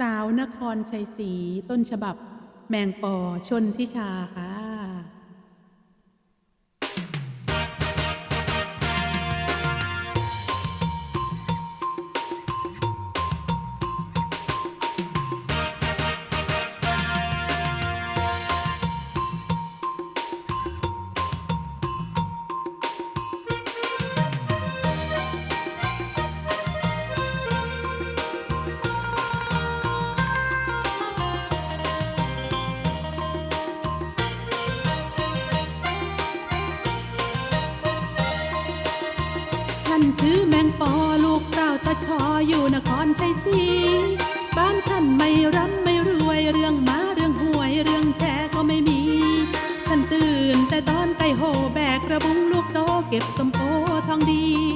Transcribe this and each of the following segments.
สาวนครชัยศรีต้นฉบับ แมงปอชนทิชาค่ะ นชื่อแมงปอลูกสาวตะชออยู่นครชัยศรีบ้านฉันไม่ร่ำไม่รวยเรื่องมาเรื่องหวยเรื่องแชร์ก็ไม่มี ฉันตื่นแต่ตอนไก่โหแบกกระบุงลูกโตเก็บสมโพทองดี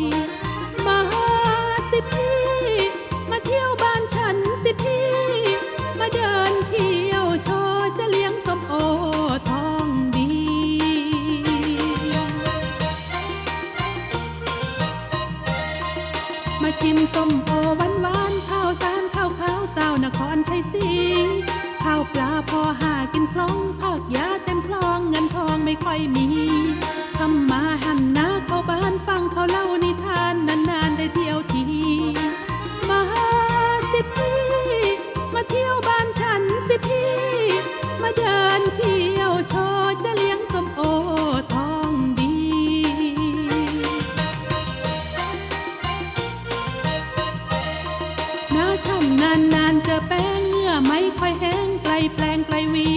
ส้มโอหวานหวานข้าวสารข้าวขาวสาวนครชัยศรีข้าวปลาพอหากินคล่องผักยาเต็มคลองเงินทองไม่ค่อยมี นานๆเจอแป้งเหงื่อไม่ค่อยแห้งไกลแปลงไกลวี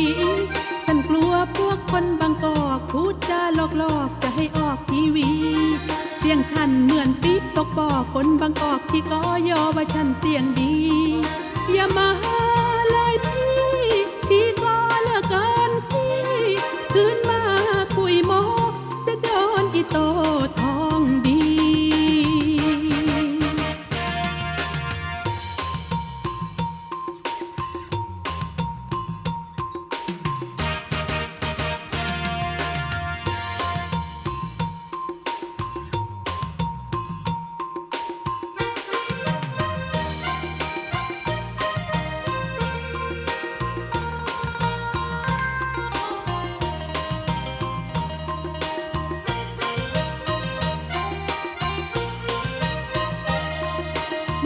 ฉันกลัวพวกคนบางกอกพูดจาหลอกๆจะให้ออกทีวี เสียงฉันเหมือนปิ๊บตกบ่อคนบางกอกชีกอยอว่าฉันเสียงดี อย่ามาเลยพี่ชีกอเลือเกินพี่คืนมา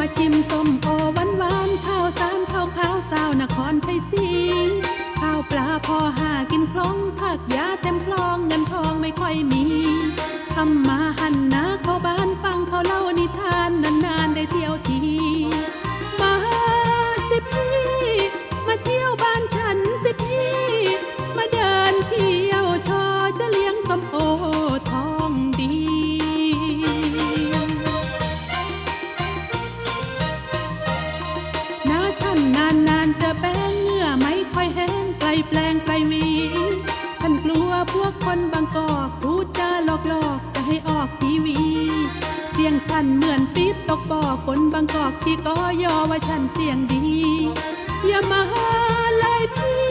มาชิมส้มโอหวานหวานข้าวสารข้าวขาวสาวนครชัยศรีข้าวปลาพอหากินคล่องผักยาเต็มคลองเงินทองไม่ค่อยมี จะแป้งเมื่อไม่ค่อยแห้งไกลแปลงไกลมีฉันกลัวพวกคนบางกอกพูดจาหลอกหลอกจะให้ออกทีวี เสียงฉันเหมือนปี๊บตกบ่อคนบางกอกที่กอยอว่าฉันเสียงดี อย่ามาเลยพี่ชีกอ